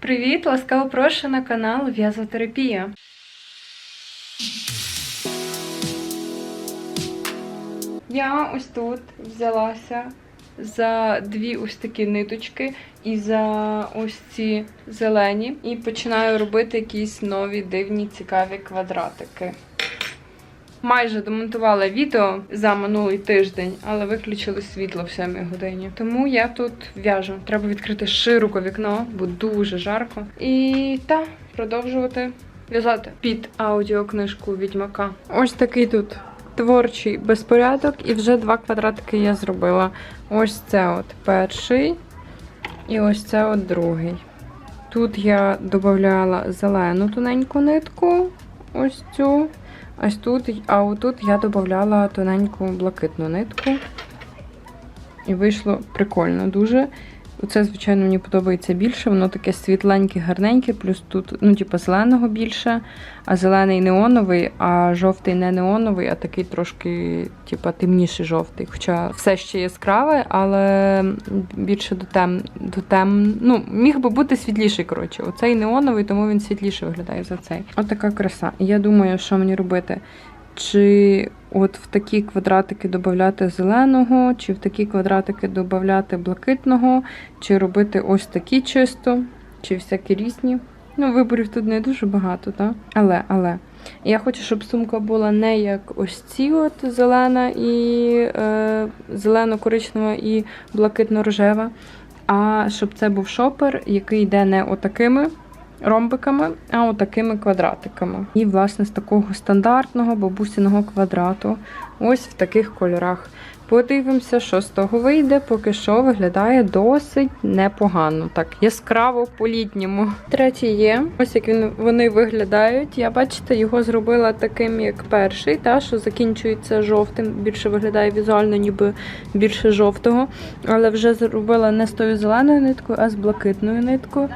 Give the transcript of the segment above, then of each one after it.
Привіт! Ласкаво прошу на канал В'язотерапія. Я ось тут взялася за дві ось такі ниточки і за ось ці зелені, і починаю робити якісь нові дивні цікаві квадратики. Майже домонтувала відео за минулий тиждень, але виключили світло в 7 годині. Тому я тут в'яжу. Треба відкрити широко вікно, бо дуже жарко. І та продовжувати в'язати під аудіокнижку відьмака. Ось такий тут творчий безпорядок, і вже два квадратики я зробила. Ось це от перший, і ось це от другий. Тут я додавала зелену тоненьку нитку, ось цю. Ось тут, а отут я додавала тоненьку блакитну нитку. І вийшло прикольно дуже. Оце, звичайно, мені подобається більше. Воно таке світленьке, гарненьке, плюс тут, ну, типу, зеленого більше, а зелений неоновий, а жовтий не неоновий, а такий трошки, типу, темніший жовтий. Хоча все ще яскраве, але більше до тем, до тем. Ну, міг би бути світліший, коротше. Оцей неоновий, тому він світліше виглядає за цей. Отака краса. Я думаю, що мені робити. Чи от в такі квадратики додати зеленого, чи в такі квадратики додати блакитного, чи робити ось такі чисто, чи всякі різні. Ну, виборів тут не дуже багато, так? Але, але. Я хочу, щоб сумка була не як ось ці от зелена і е, зелено-коричнева і блакитно-рожева, а щоб це був шопер, який йде не отакими ромбиками, а отакими квадратиками. І, власне, з такого стандартного бабусиного квадрату, ось в таких кольорах. Подивимося, що з того вийде, поки що виглядає досить непогано. Так, яскраво по-літньому. Третій є. Ось як він, вони виглядають. Я бачите, його зробила таким, як перший, та, що закінчується жовтим, більше виглядає візуально, ніби більше жовтого. Але вже зробила не з тою зеленою ниткою, а з блакитною ниткою.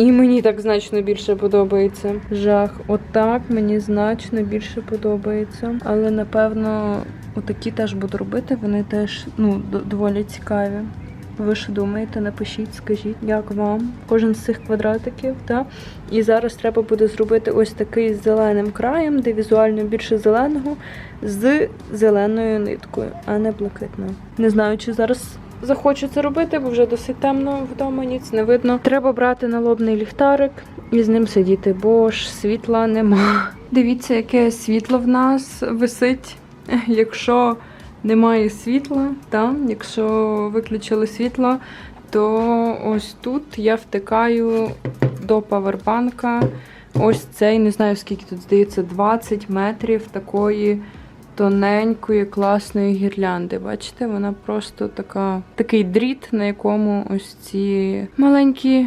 І мені так значно більше подобається. Жах. Отак мені значно більше подобається. Але напевно, отакі теж буду робити. Вони теж ну, доволі цікаві. Ви що думаєте? Напишіть, скажіть, як вам кожен з цих квадратиків, так? І зараз треба буде зробити ось такий з зеленим краєм, де візуально більше зеленого, з зеленою ниткою, а не блакитною. Не знаю, чи зараз захочу це робити, бо вже досить темно вдома, ніц не видно. Треба брати налобний ліхтарик і з ним сидіти, бо ж світла нема. Дивіться, яке світло в нас висить, якщо немає світла, та, якщо виключили світло, то ось тут я втикаю до павербанка. Ось цей, не знаю скільки тут здається, 20 метрів такої тоненької, класної гірлянди. Бачите, вона просто така, такий дріт, на якому ось ці маленькі,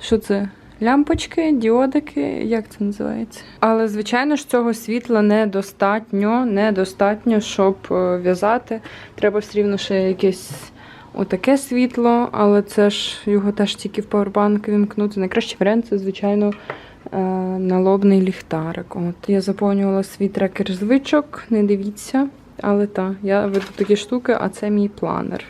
що це? Лямпочки, діодики, як це називається? Але, звичайно ж, цього світла недостатньо, недостатньо, щоб е, в'язати. Треба все рівно ще якесь отаке світло, але це ж його теж тільки в павербанк вімкнути. Найкращий варіант це, звичайно, налобний ліхтарик. От я заповнювала свій трекер звичок, не дивіться. Але так, я веду такі штуки, а це мій планер.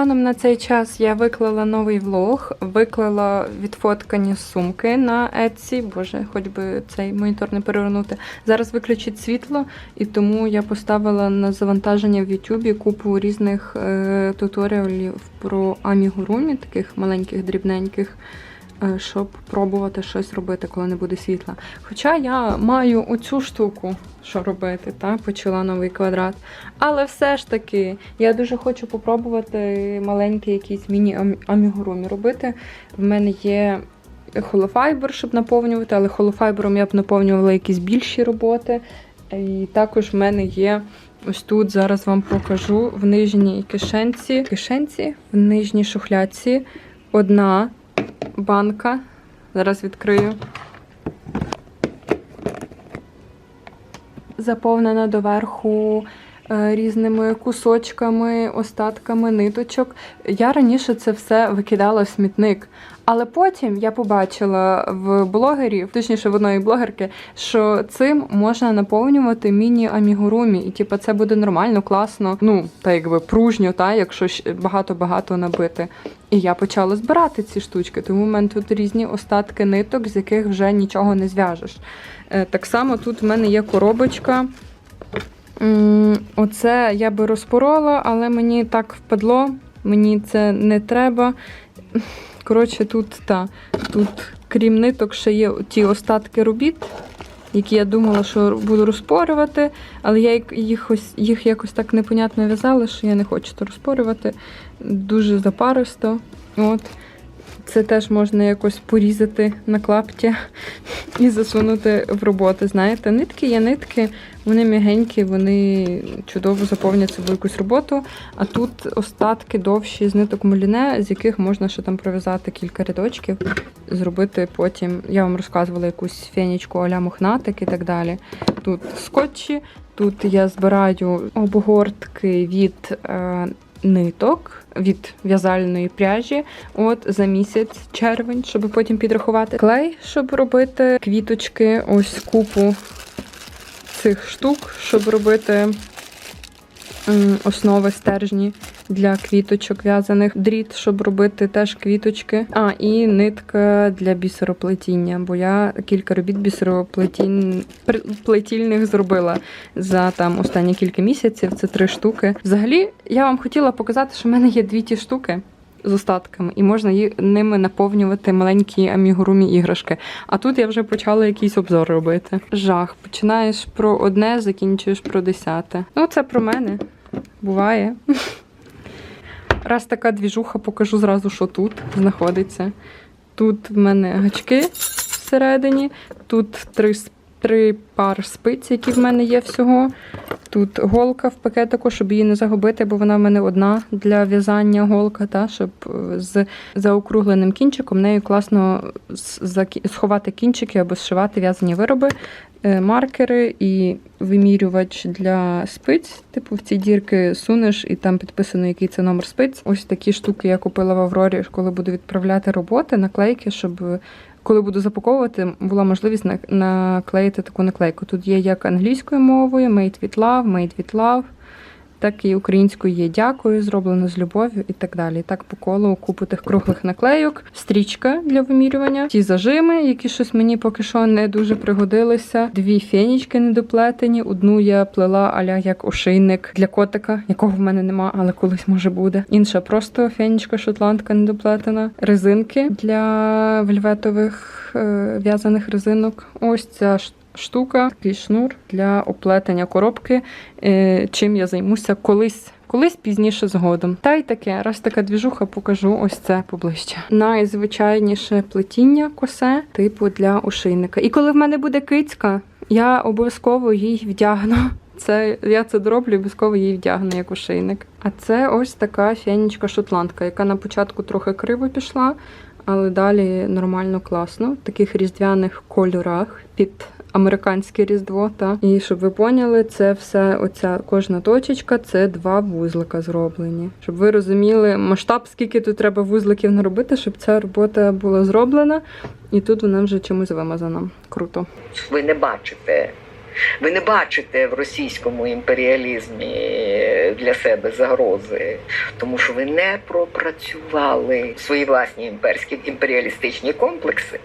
Станом на цей час я виклала новий влог, виклала відфоткані сумки на Etsy. Боже, хоч би цей монітор не перевернути. Зараз виключить світло, і тому я поставила на завантаження в YouTube купу різних е, туторіалів про амігурумі, таких маленьких, дрібненьких. Е, Щоб пробувати щось робити, коли не буде світла. Хоча я маю оцю штуку, що робити, та? почала новий квадрат. Але все ж таки, я дуже хочу попробувати маленький якийсь міні-амігурумі робити. В мене є холофайбер, щоб наповнювати, але холофайбером я б наповнювала якісь більші роботи. І також в мене є Ось тут зараз вам покажу в нижній кишенці, кишенці, в нижній шухлядці одна банка. Зараз відкрию. Заповнена доверху різними кусочками, остатками ниточок. Я раніше це все викидала в смітник. Але потім я побачила в блогерів, точніше в одної блогерки, що цим можна наповнювати міні-амігурумі. І типу, це буде нормально, класно, ну, та якби пружньо, та, якщо багато-багато набити. І я почала збирати ці штучки, тому в мене тут різні остатки ниток, з яких вже нічого не зв'яжеш. Е, Так само тут в мене є коробочка. Оце я би розпорола, але мені так впадло, мені це не треба. Коротше, тут та, тут, крім ниток, ще є ті остатки робіт, які я думала, що буду розпорювати, але я їх- ось, їх якось так непонятно в'язала, що я не хочу то розпорювати. Дуже запаристо. От. Це теж можна якось порізати на клапті і засунути в роботу. Знаєте, нитки є нитки, вони м'ягенькі, вони чудово заповнять собою якусь роботу. А тут остатки довші з ниток муліне, з яких можна ще там пров'язати кілька рядочків, зробити потім. Я вам розказувала якусь фенічку аля мохнатик і так далі. Тут скотчі, тут я збираю обгортки від. Ниток від в'язальної пряжі, от за місяць червень, щоб потім підрахувати. Клей, щоб робити квіточки, ось купу цих штук, щоб робити основи стержні для квіточок в'язаних, дріт, щоб робити теж квіточки. А, і нитка для бісероплетіння, бо я кілька робіт бісероплетінь... пр- плетільних зробила за там останні кілька місяців. Це три штуки. Взагалі, я вам хотіла показати, що в мене є дві ті штуки. З остатками, і можна ними наповнювати маленькі амігурумі іграшки. А тут я вже почала якийсь обзор робити. Жах. Починаєш про одне, закінчуєш про десяте. Ну, це про мене. Буває. Раз така двіжуха, покажу зразу, що тут знаходиться. Тут в мене гачки всередині, тут три, с- три пар спиць, які в мене є всього. Тут голка в пакетику, щоб її не загубити, бо вона в мене одна для в'язання голка, та, щоб е, з заокругленим кінчиком нею класно сховати кінчики або зшивати в'язані вироби, Е, маркери і вимірювач для спиць. Типу, в ці дірки сунеш і там підписано, який це номер спиць. Ось такі штуки я купила в Аврорі, коли буду відправляти роботи, наклейки, щоб коли буду запаковувати, була можливість на- наклеїти таку наклейку. Тут є як англійською мовою, made with love, made with love, так і українською є дякую, зроблено з любов'ю і так далі. І так по колу купу тих круглих наклейок, стрічка для вимірювання, ті зажими, які щось мені поки що не дуже пригодилися. Дві фенічки недоплетені. Одну я плела аля як ошейник для котика, якого в мене нема, але колись може буде. Інша просто фенічка шотландка недоплетена. Резинки для вельветових е, в'язаних резинок. Ось ця ш- штука, такий шнур для оплетення коробки, е, чим я займуся колись. Колись пізніше згодом. Та й таке, раз така двіжуха, покажу ось це поближче. Найзвичайніше плетіння косе, типу для ошейника. І коли в мене буде кицька, я обов'язково їй вдягну. Це я це дроблю, обов'язково їй вдягну як ошейник. А це ось така фенічка шотландка, яка на початку трохи криво пішла, але далі нормально класно. В таких різдвяних кольорах під американське різдво. Та і щоб ви поняли, це все оця кожна точечка, це два вузлика зроблені. Щоб ви розуміли масштаб, скільки тут треба вузликів наробити, щоб ця робота була зроблена. І тут вона вже чимось вимазана. Круто. ви не бачите. Ви не бачите в російському імперіалізмі для себе загрози, тому що ви не пропрацювали свої власні імперські імперіалістичні комплекси.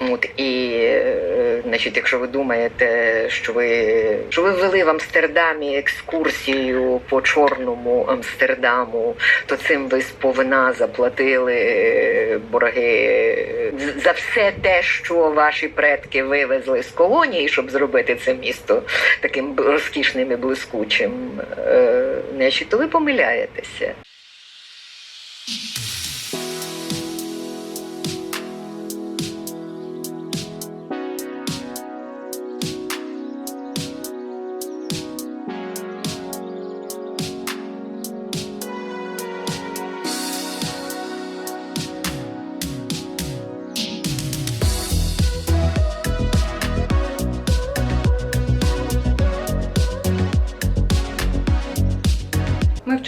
От і е, значить, якщо ви думаєте, що ви що ви ввели в Амстердамі екскурсію по чорному Амстердаму, то цим ви сповина заплатили е, борги за все те, що ваші предки вивезли з колонії, щоб зробити це місто таким розкішним і блискучим. Е, Значить, то ви помиляєтеся.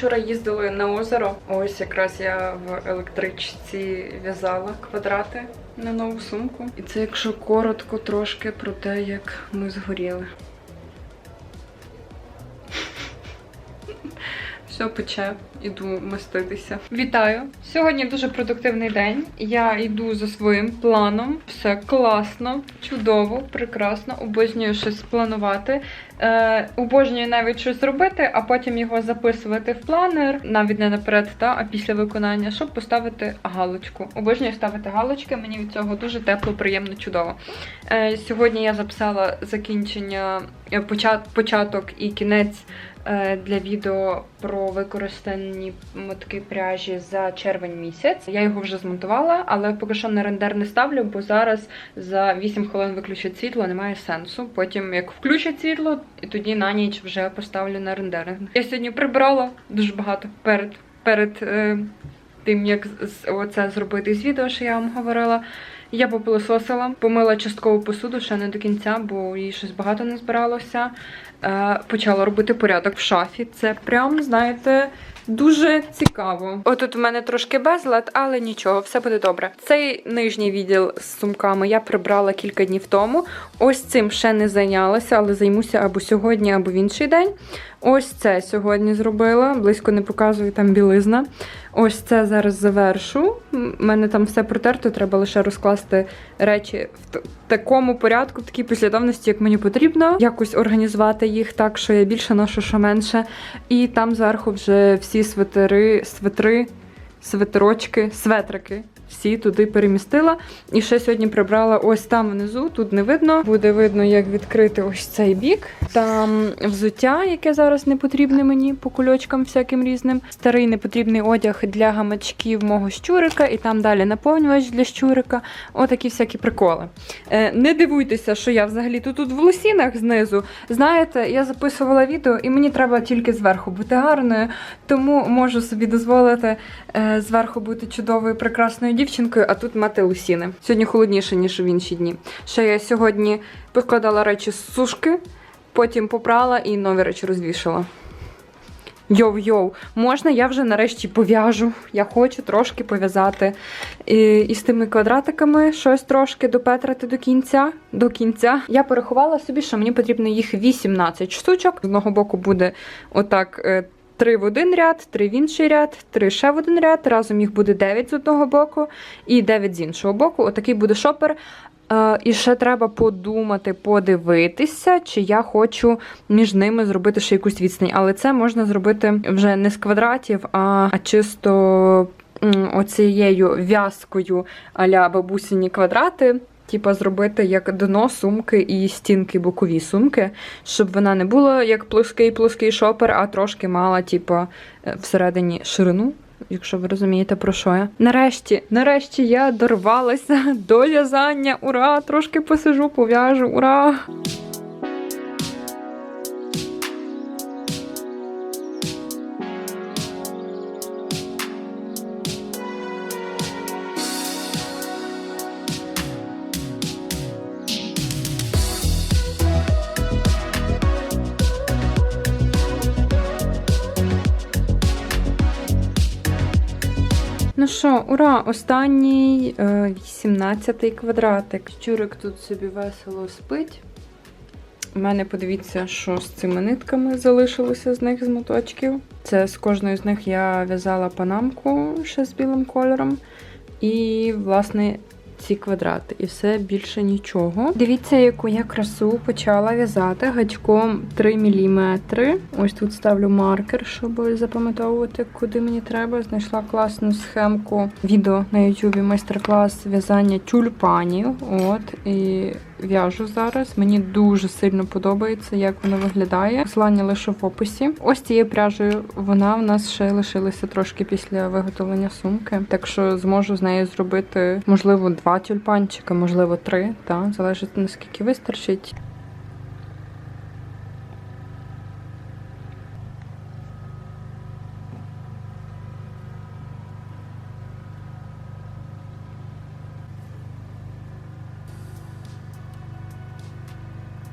Вчора їздили на озеро. Ось якраз я в електричці в'язала квадрати на нову сумку. І це, якщо коротко, трошки про те, як ми згоріли. Все пече, іду маститися. Вітаю! Сьогодні дуже продуктивний день. Я йду за своїм планом. Все класно, чудово, прекрасно. Обожнюю щось планувати. Е, обожнюю навіть щось робити, а потім його записувати в планер, навіть не наперед, та, а після виконання, щоб поставити галочку. Обожнюю ставити галочки, мені від цього дуже тепло, приємно, чудово. Е, сьогодні я записала закінчення, е, почат, початок і кінець для відео про використані мотки пряжі за червень місяць. Я його вже змонтувала, але поки що на рендер не ставлю, бо зараз за 8 хвилин виключать світло, немає сенсу. Потім, як включать світло, і тоді на ніч вже поставлю на рендеринг. Я сьогодні прибрала дуже багато перед, перед е, тим, як оце зробити з відео, що я вам говорила. Я попилососила, помила часткову посуду ще не до кінця, бо їй щось багато не збиралося. Е, почала робити порядок в шафі. Це прям, знаєте, дуже цікаво. Отут у мене трошки безлад, але нічого, все буде добре. Цей нижній відділ з сумками я прибрала кілька днів тому. Ось цим ще не зайнялася, але займуся або сьогодні, або в інший день. Ось це сьогодні зробила. Близько не показую там білизна. Ось це зараз завершу. У мене там все протерто, треба лише розкласти речі в такому порядку, в такій послідовності, як мені потрібно. Якось організувати їх так, що я більше ношу, що менше. І там зверху вже всі свитери, свитри, свитерочки, светрики. Всі туди перемістила. І ще сьогодні прибрала ось там внизу, тут не видно. Буде видно, як відкрити ось цей бік. Там взуття, яке зараз не потрібне мені по кульочкам всяким різним. Старий непотрібний одяг для гамачків мого щурика, і там далі наповнювач для щурика. Отакі всякі приколи. Е, не дивуйтеся, що я взагалі тут, тут в лосінах знизу. Знаєте, я записувала відео, і мені треба тільки зверху бути гарною, тому можу собі дозволити е, зверху бути чудовою, прекрасною дівчинкою, а тут мати лусіни. Сьогодні холодніше, ніж в інші дні. Ще я сьогодні покладала речі з сушки, потім попрала і нові речі розвішала. Йоу-йоу, можна я вже нарешті пов'яжу. Я хочу трошки пов'язати. І, і з тими квадратиками щось трошки допетрати до кінця. До кінця. Я порахувала собі, що мені потрібно їх 18 штучок. З одного боку буде отак. Е, Три в один ряд, три в інший ряд, три ще в один ряд. Разом їх буде 9 з одного боку і 9 з іншого боку. Отакий буде шопер. Е, і ще треба подумати, подивитися, чи я хочу між ними зробити ще якусь відстань. Але це можна зробити вже не з квадратів, а, чисто оцією в'язкою аля бабусині квадрати. Типа зробити як дно сумки і стінки бокові сумки, щоб вона не була як плоский плоский шопер, а трошки мала, типа, е, всередині ширину. Якщо ви розумієте, про що я. Нарешті, нарешті я дорвалася до в'язання. Ура! Трошки посижу, пов'яжу, ура! Що, ура! Останній е, 18-й квадратик. Щурик тут собі весело спить. У мене подивіться, що з цими нитками залишилося з них з моточків. Це з кожної з них я в'язала панамку ще з білим кольором. І, власне, ці квадрати. І все більше нічого. Дивіться, яку я красу почала в'язати гачком 3 мм. Ось тут ставлю маркер, щоб запам'ятовувати, куди мені треба. Знайшла класну схемку відео на ютубі майстер-клас в'язання тюльпанів. От і в'яжу зараз. Мені дуже сильно подобається, як воно виглядає. Послання лише в описі. Ось цією пряжею вона в нас ще лишилася трошки після виготовлення сумки. Так що зможу з нею зробити, можливо, два тюльпанчика, можливо, три. Та залежить наскільки вистачить.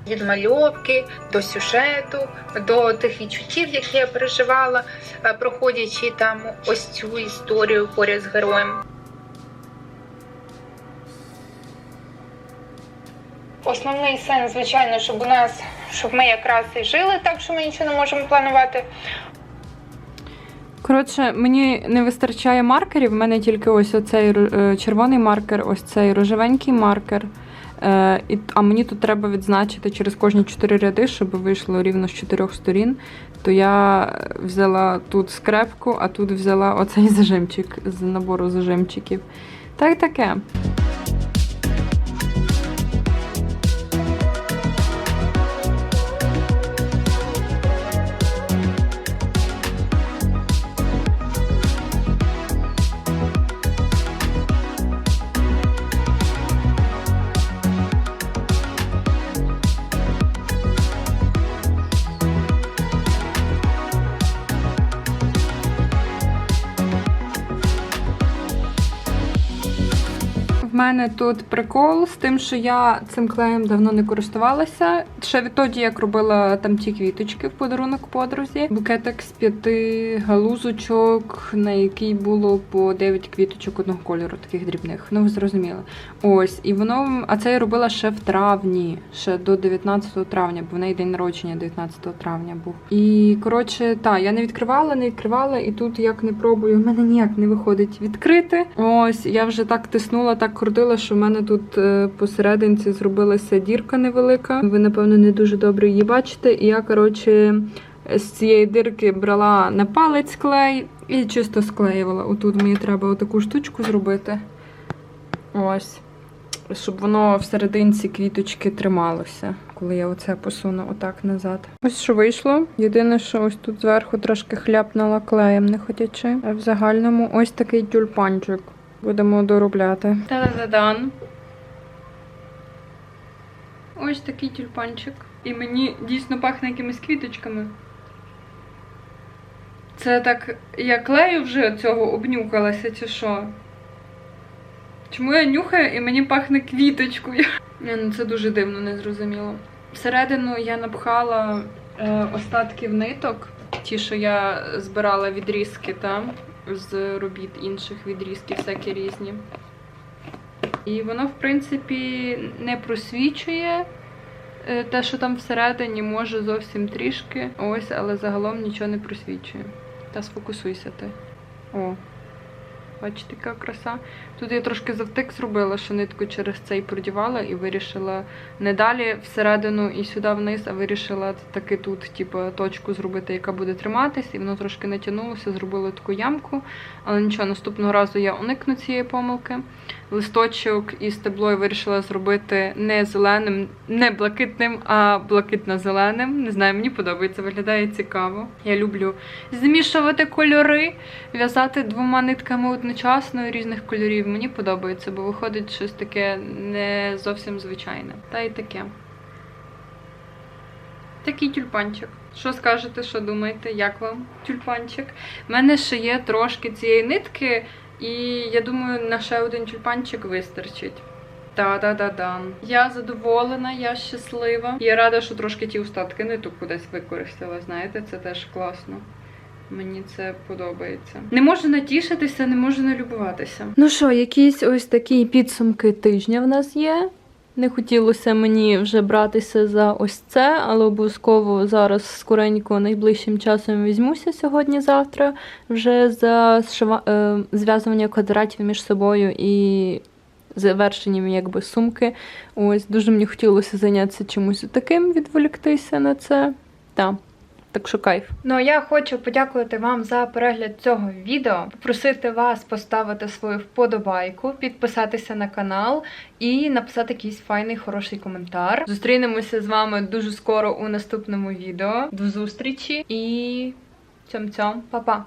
Від мальовки до сюжету, до тих відчуттів, які я переживала, е, проходячи там ось цю історію поряд з героєм. Основний сенс, звичайно, щоб у нас, щоб ми якраз і жили так, що ми нічого не можемо планувати. Коротше, мені не вистачає маркерів. в мене тільки ось оцей е, червоний маркер, ось цей рожевенький маркер. Е, і, а мені тут треба відзначити через кожні чотири ряди, щоб вийшло рівно з чотирьох сторін. То я взяла тут скрепку, а тут взяла оцей зажимчик з набору зажимчиків. Та й таке. В мене тут прикол з тим, що я цим клеєм давно не користувалася. Ще відтоді, як робила там ті квіточки в подарунок подрузі. Букетик з п'яти галузочок, на який було по 9 квіточок одного кольору, таких дрібних. Ну, ви зрозуміли. Ось, і воно, а це я робила ще в травні, ще до 19 травня, бо в неї день народження 19 травня був. І коротше, так, я не відкривала, не відкривала, і тут як не пробую, в мене ніяк не виходить відкрити. Ось, я вже так тиснула, так крутила, що в мене тут е, посерединці зробилася дірка невелика. Ви, напевно, не дуже добре її бачите. І я, коротше, з цієї дирки брала на палець клей і чисто склеювала. Отут мені треба отаку штучку зробити. Ось. Щоб воно в серединці квіточки трималося, коли я оце посуну отак назад. Ось що вийшло. Єдине, що ось тут зверху трошки хляпнула клеєм, не хотячи. А в загальному ось такий тюльпанчик. Будемо доробляти. Та-да-дан. Ось такий тюльпанчик. І мені дійсно пахне якимись квіточками. Це так, я клею вже цього обнюхалася, чи що? Чому я нюхаю і мені пахне квіточкою? Ні, ну це дуже дивно, незрозуміло. Всередину я напхала е, остатків ниток, ті, що я збирала відрізки там з робіт інших відрізків, всякі різні. І воно, в принципі, не просвічує е, те, що там всередині, може зовсім трішки. Ось, але загалом нічого не просвічує. Та сфокусуйся ти. О. Бачите, яка краса. Тут я трошки завтик зробила, що нитку через цей продівала і вирішила не далі всередину і сюди вниз, а вирішила таки тут, типу, точку зробити, яка буде триматись, і воно трошки натягнулося, зробила таку ямку. Але нічого, наступного разу я уникну цієї помилки. Листочок і стебло я вирішила зробити не зеленим, не блакитним, а блакитно-зеленим. Не знаю, мені подобається, виглядає цікаво. Я люблю змішувати кольори, в'язати двома нитками одночасно різних кольорів. Мені подобається, бо виходить щось таке не зовсім звичайне. Та й таке. Такий тюльпанчик. Що скажете, що думаєте? Як вам тюльпанчик? У мене ще є трошки цієї нитки, і я думаю, на ще один тюльпанчик вистачить. Та-да-да-дан. Я задоволена, я щаслива. Я рада, що трошки ті остатки ниток кудись використала. Знаєте, це теж класно. Мені це подобається. Не можу натішитися, не можу налюбуватися. Ну що, якісь ось такі підсумки тижня в нас є. Не хотілося мені вже братися за ось це, але обов'язково зараз скоренько найближчим часом візьмуся сьогодні-завтра вже за зшива... е, зв'язування квадратів між собою і завершенням якби сумки. Ось дуже мені хотілося зайнятися чимось таким, відволіктися на це. Так. Так що кайф. Ну а я хочу подякувати вам за перегляд цього відео, попросити вас поставити свою вподобайку, підписатися на канал і написати якийсь файний хороший коментар. Зустрінемося з вами дуже скоро у наступному відео. До зустрічі і цьом-цьом, па-па!